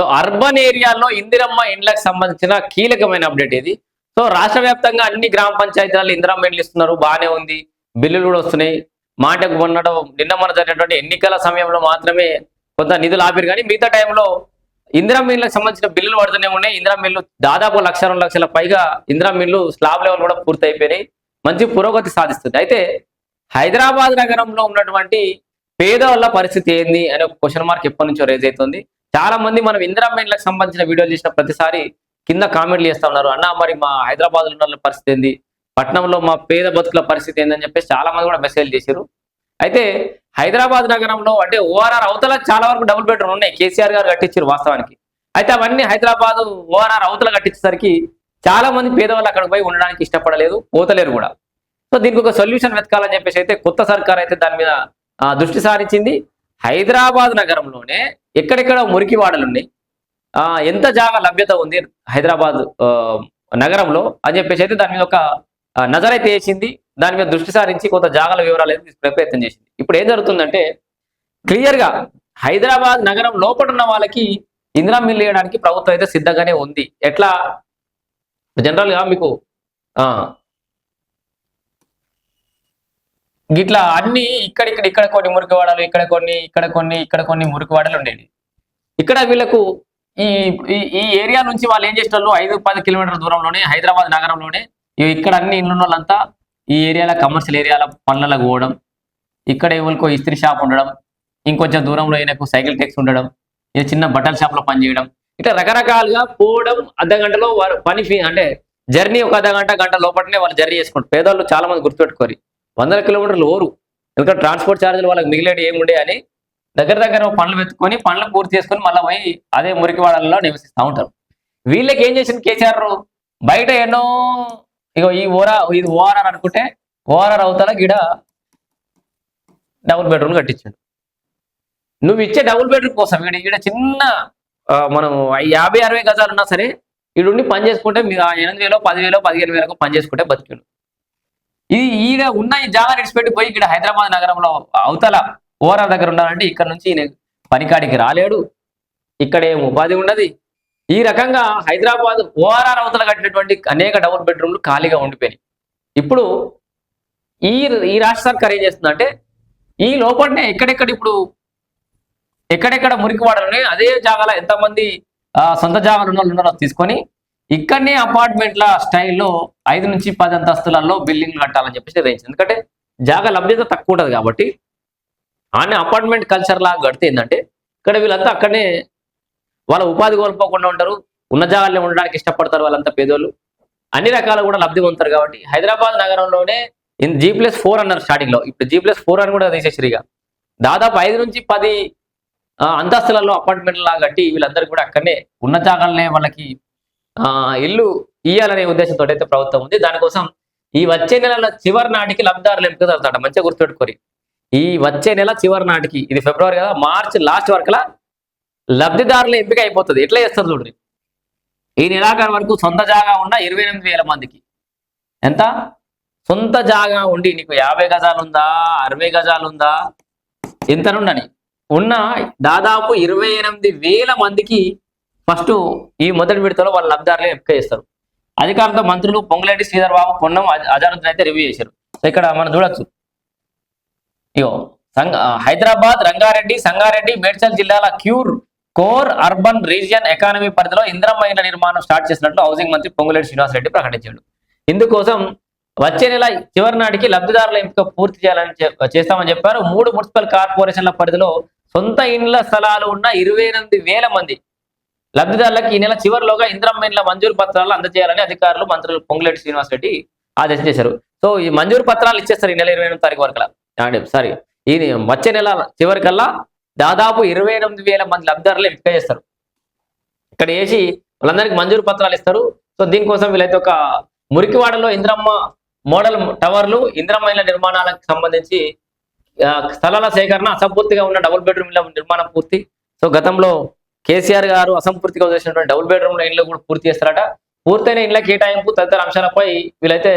So urban ఏరియాలో ఇందిరమ్మ ఇండ్లకు సంబంధించిన కీలకమైన అప్డేట్ ఇది సో రాష్ట్ర వ్యాప్తంగా అన్ని గ్రామ పంచాయతీలలో ఇందిరమ్మ ఇండ్లు ఇస్తున్నారు బాగానే ఉంది బిల్లులు కూడా వస్తున్నాయి. మాటకు మొన్నట నిన్న మన జరిగినటువంటి ఎన్నికల సమయంలో మాత్రమే కొంత నిధులు ఆపిరు కానీ మిగతా టైంలో ఇందిరా మిల్లకు సంబంధించిన బిల్లులు పడుతూనే ఉన్నాయి. ఇందిరా మిల్లు దాదాపు లక్ష రెండు లక్షల పైగా ఇందిరా మిల్లు స్లాబ్ లెవెల్ కూడా పూర్తి అయిపోయినాయి మంచి పురోగతి సాధిస్తుంది. అయితే హైదరాబాద్ నగరంలో ఉన్నటువంటి పేదవాళ్ళ పరిస్థితి ఏంది అనే ఒక క్వశ్చన్ మార్క్ ఎప్పటి నుంచో రేజ్ అవుతుంది. చాలా మంది మనం ఇందిరమ్మ ఇండ్లకు సంబంధించిన వీడియోలు చేసిన ప్రతిసారి కింద కామెంట్లు చేస్తా ఉన్నారు. అన్న మరి మా హైదరాబాద్లో ఉన్న పరిస్థితి ఏంది? పట్నంలో మా పేద బతుకుల పరిస్థితి ఏందని చెప్పేసి చాలా మంది కూడా మెసేజ్ చేశారు. అయితే హైదరాబాద్ నగరంలో అంటే ఓఆర్ఆర్ అవతల చాలా వరకు డబుల్ బెడ్రూమ్ ఉన్నాయి. కేసీఆర్ గారు కట్టించారు వాస్తవానికి. అయితే అవన్నీ హైదరాబాద్ ఓఆర్ఆర్ అవతల కట్టించేసరికి చాలా మంది పేదవాళ్ళు అక్కడికి పోయి ఉండడానికి ఇష్టపడలేదు పోతలేరు కూడా. సో దీనికి ఒక సొల్యూషన్ వెతకాలని చెప్పేసి అయితే కొత్త సర్కార్ అయితే దాని మీద దృష్టి సారించింది. హైదరాబాద్ నగరంలోనే ఎక్కడెక్కడ మురికి వాడలు ఉన్నాయి ఎంత జాగా లభ్యత ఉంది హైదరాబాద్ నగరంలో అని చెప్పేసి అయితే దాని మీద ఒక ఆ, నజర్ అయితే వేసింది. దాని మీద దృష్టి సారించి కొంత జాగాల వివరాలు అయితే ప్రయత్నం చేసింది. ఇప్పుడు ఏం జరుగుతుందంటే క్లియర్గా హైదరాబాద్ నగరం లోపల ఉన్న వాళ్ళకి ఇందిరా మిల్ వేయడానికి ప్రభుత్వం అయితే సిద్ధంగానే ఉంది. ఎట్లా? జనరల్గా మీకు గిట్లా అన్ని ఇక్కడ ఇక్కడ ఇక్కడ కొన్ని మురికివాడలు ఇక్కడ కొన్ని ఇక్కడ కొన్ని ఇక్కడ కొన్ని మురికివాడలు ఉండేవి. ఇక్కడ వీళ్ళకు ఈ ఈ- ఈ ఏరియా నుంచి వాళ్ళు ఏం చేసిన ఐదు పది కిలోమీటర్ల దూరంలోనే హైదరాబాద్ నగరంలోనే ఇక్కడ అన్ని ఇల్లు వాళ్ళంతా ఈ ఏరియాల కమర్షియల్ ఏరియాల పనులకు పోవడం ఇక్కడ ఎవరికో ఇస్త్రీ షాప్ ఉండడం ఇంకొంచెం దూరంలో ఈయనకు సైకిల్ టెక్స్ ఉండడం ఈయన చిన్న బట్టల షాప్లో పనిచేయడం ఇట్లా రకరకాలుగా పోవడం అర్ధ గంటలో వారు పని ఫీ అంటే జర్నీ ఒక అర్ధ గంట గంట లోపలనే వాళ్ళు జర్నీ చేసుకుంటారు. పేదవాళ్ళు చాలా మంది గుర్తుపెట్టుకోరు. వందల కిలోమీటర్లు ఓరు. ఎందుకంటే ట్రాన్స్పోర్ట్ ఛార్జీలు వాళ్ళకి మిగిలేటి ఏముండే అని దగ్గర దగ్గర పనులు వెతుకొని పనులు పూర్తి చేసుకొని మళ్ళీ పోయి అదే మురికివాడలలో నివసిస్తూ ఉంటారు. వీళ్ళకి ఏం చేసింది కేసీఆర్ బయట ఎన్నో ఇక ఈ ఓరా ఇది ఓఆర్ఆర్ అనుకుంటే ఓఆర్ఆర్ అవుతారా గిడ డబుల్ బెడ్రూమ్ కట్టించాడు. నువ్వు ఇచ్చే డబుల్ బెడ్రూమ్ కోసం ఇక్కడ ఇక్కడ చిన్న మనం యాభై అరవై గజాలు ఉన్నా సరే ఈడుండి పని చేసుకుంటే మీరు ఆ ఎనిమిది వేలో పదివేలో పదిహేను వేలకు పని చేసుకుంటే బతికాడు ఇది ఈడ ఉన్న ఈ జాగా విడిచిపెట్టి పోయి ఇక్కడ హైదరాబాద్ నగరంలో అవతల ఓరా దగ్గర ఉండాలంటే ఇక్కడ నుంచి ఈయన పనికాడికి రాలేడు. ఇక్కడ ఏం ఉపాధి ఉండదు. ఈ రకంగా హైదరాబాద్ ఓఆర్ఆర్ అవతల కట్టినటువంటి అనేక డబుల్ బెడ్రూమ్లు ఖాళీగా ఉండిపోయినాయి. ఇప్పుడు ఈ ఈ రాష్ట్ర సర్కార్ ఏం చేస్తుందంటే ఈ లోపలనే ఎక్కడెక్కడ ఇప్పుడు ఎక్కడెక్కడ మురికి వాడాలని అదే జాగాలో ఎంతమంది సొంత జాగాలు ఉన్న వాళ్ళు ఉన్నారో తీసుకొని ఇక్కడనే అపార్ట్మెంట్ల స్టైల్లో ఐదు నుంచి పది అంతస్తులలో బిల్డింగ్లు కట్టాలని చెప్పేసి నిర్ణయించింది. ఎందుకంటే జాగా లభ్యత తక్కువ ఉంటుంది కాబట్టి ఆనే అపార్ట్మెంట్ కల్చర్ లాగా కడితే ఏంటంటే ఇక్కడ వీళ్ళంతా అక్కడనే వాళ్ళ ఉపాధి కోల్పోకుండా ఉంటారు. ఉన్న జాగాల్లో ఉండడానికి ఇష్టపడతారు వాళ్ళంతా పేదోళ్ళు. అన్ని రకాలు కూడా లబ్ధి పొందుతారు కాబట్టి హైదరాబాద్ నగరంలోనే జీ ప్లస్ ఫోర్ అన్నారు స్టార్టింగ్లో. ఇప్పుడు జీ ప్లస్ ఫోర్ అని కూడా తీసేసారు ఇక. దాదాపు ఐదు నుంచి పది అంతస్తులలో అపార్ట్మెంట్ లాగా కట్టి వీళ్ళందరూ కూడా అక్కడనే ఉన్న జాగాలనే వాళ్ళకి ఇల్లు ఇయ్యాలనే ఉద్దేశంతో అయితే ప్రభుత్వం ఉంది. దానికోసం ఈ వచ్చే నెల చివరి నాటికి లబ్ధిదారులు ఎంపిక జరుగుతాడ మంచిగా గుర్తుపెట్టుకోరి. ఈ వచ్చే నెల చివరి నాటికి ఇది ఫిబ్రవరి కదా మార్చ్ లాస్ట్ వరకులా లబ్ధిదారుల ఎంపిక అయిపోతుంది. ఎట్లా చేస్తారు చూడండి ఈ నెలాఖరు వరకు సొంత జాగా ఉన్న ఇరవై ఎనిమిది వేల మందికి. ఎంత? సొంత జాగా ఉండి నీకు యాభై గజాలు ఉందా అరవై గజాలు ఉందా ఇంతనుండని. ఉన్న దాదాపు ఇరవై ఎనిమిది వేల మందికి ఫస్ట్ ఈ మొదటి విడతలో వాళ్ళ లబ్ధారులు ఎంపిక చేస్తారు. అధికారులతో మంత్రులు పొంగులేటి శ్రీధర్ బాబు పొన్నం అజారుద్దీన్ అయితే రివ్యూ చేశారు. ఇక్కడ మనం చూడొచ్చు. ఇగో సంగ హైదరాబాద్ రంగారెడ్డి సంగారెడ్డి మేడ్చల్ జిల్లాల CURE core urban region economy పరిధిలో ఇంద్రమ్మ ఇళ్ళ నిర్మాణం స్టార్ట్ చేసినట్లు హౌసింగ్ మంత్రి పొంగులేటి శ్రీనివాసరెడ్డి ప్రకటించాడు. ఇందుకోసం వచ్చే నెల చివరి నాటికి లబ్ధిదారుల ఎంపిక పూర్తి చేయాలని చేస్తామని చెప్పారు. మూడు మున్సిపల్ కార్పొరేషన్ల పరిధిలో సొంత ఇండ్ల స్థలాలు ఉన్న ఇరవై ఎనిమిది వేల మంది లబ్ధిదారులకు ఈ నెల చివరిలోగా ఇంద్రమ్మ మంజూరు పత్రాలు అందజేయాలని అధికారులు మంత్రులు పొంగులేటి శ్రీనివాసరెడ్డి ఆదేశం చేశారు. సో ఈ మంజూరు పత్రాలు ఇచ్చేస్తారు ఈ నెల ఇరవై ఎనిమిది తారీఖు వరకు సారీ ఈ వచ్చే నెల చివరికల్లా దాదాపు ఇరవై ఎనిమిది వేల మంది లబ్ధిదారులు ఎంపిక చేస్తారు. ఇక్కడ వేసి వాళ్ళందరికీ మంజూరు పత్రాలు ఇస్తారు. సో దీనికోసం వీళ్ళైతే ఒక మురికివాడలో ఇంద్రమ్మ మోడల్ టవర్లు ఇంద్రమ్మ నిర్మాణాలకు సంబంధించి స్థలాల సేకరణ అసంపూర్తిగా ఉన్న డబుల్ బెడ్రూమ్ల నిర్మాణం పూర్తి. సో గతంలో కేసీఆర్ గారు అసంపూర్తిగా వదిలేసినటువంటి డబుల్ బెడ్రూమ్ ఇండ్లు కూడా పూర్తి చేస్తారట. పూర్తయిన ఇండ్ల కేటాయింపు తదితర అంశాలపై వీళ్ళైతే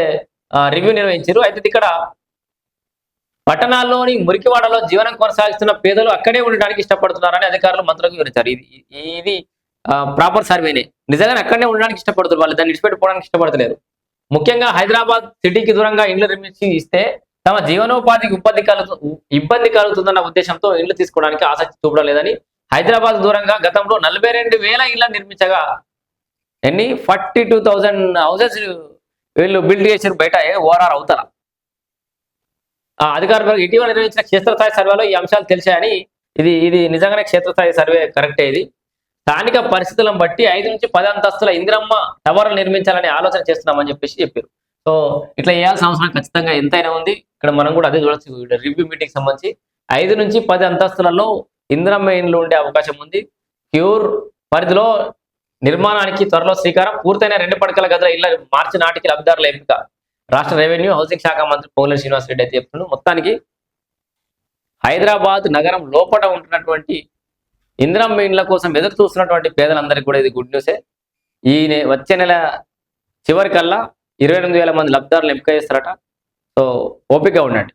రివ్యూ నిర్వహించారు. అయితే ఇక్కడ పట్టణాల్లోని మురికివాడలో జీవనం కొనసాగిస్తున్న పేదలు అక్కడే ఉండడానికి ఇష్టపడుతున్నారని అధికారులు మంత్రులకు వివరించారు. ఇది ఇది ప్రాపర్ సర్వేనే నిజంగా అక్కడనే ఉండడానికి ఇష్టపడుతున్నారు. వాళ్ళు దాన్ని విడిచిపెట్టుకోవడానికి ఇష్టపడతలేరు. ముఖ్యంగా హైదరాబాద్ సిటీకి దూరంగా ఇండ్లు నిర్మించి ఇస్తే తమ జీవనోపాధికి ఇబ్బంది కలుగు ఇబ్బంది కలుగుతుందన్న ఉద్దేశంతో ఇండ్లు తీసుకోవడానికి ఆసక్తి చూపడం లేదని హైదరాబాద్ దూరంగా గతంలో నలభై రెండు వేల ఇళ్ళ నిర్మించగా ఎన్ని? ఫార్టీ టూ థౌజండ్ హౌసెస్ వీళ్ళు బిల్డ్ చేసారు బయట ఓఆర్ఆర్ అవుతారు ఆ అధికారులు ఇటీవల నిర్వహించిన క్షేత్రస్థాయి సర్వేలో ఈ అంశాలు తెలిసాయని ఇది ఇది నిజంగానే క్షేత్రస్థాయి సర్వే కరెక్టే ఇది. స్థానిక పరిస్థితులను బట్టి ఐదు నుంచి పది అంతస్తుల ఇందిరమ్మ టవర్లు నిర్మించాలని ఆలోచన చేస్తున్నామని చెప్పేసి చెప్పారు సో ఇట్లా చేయాల్సిన అవసరం ఖచ్చితంగా ఎంతైనా ఉంది. ఇక్కడ మనం కూడా అదే చూడొచ్చు. రివ్యూ మీటింగ్ సంబంధించి ఐదు నుంచి పది అంతస్తులలో ఇందిరమ్మ ఇండ్లు ఉండే అవకాశం ఉంది. ప్యూర్ పరిధిలో నిర్మాణానికి త్వరలో శ్రీకారం. పూర్తయిన రెండు పడకల గదుల ఇళ్ళ మార్చి నాటికి లబ్ధిదారుల ఎంపిక. రాష్ట్ర రెవెన్యూ హౌసింగ్ శాఖ మంత్రి పోగుల శ్రీనివాస్ రెడ్డి అయితే చెప్తున్నారు. మొత్తానికి హైదరాబాద్ నగరం లోపల ఉంటున్నటువంటి ఇందిరమ్మ ఇండ్ల కోసం ఎదురు చూస్తున్నటువంటి పేదలందరికీ కూడా ఇది గుడ్ న్యూసే. ఈ వచ్చే నెల చివరికల్లా ఇరవై ఎనిమిది వేల మంది లబ్ధిదారులు ఎంపిక చేస్తారట. సో ఓపిక ఉండండి.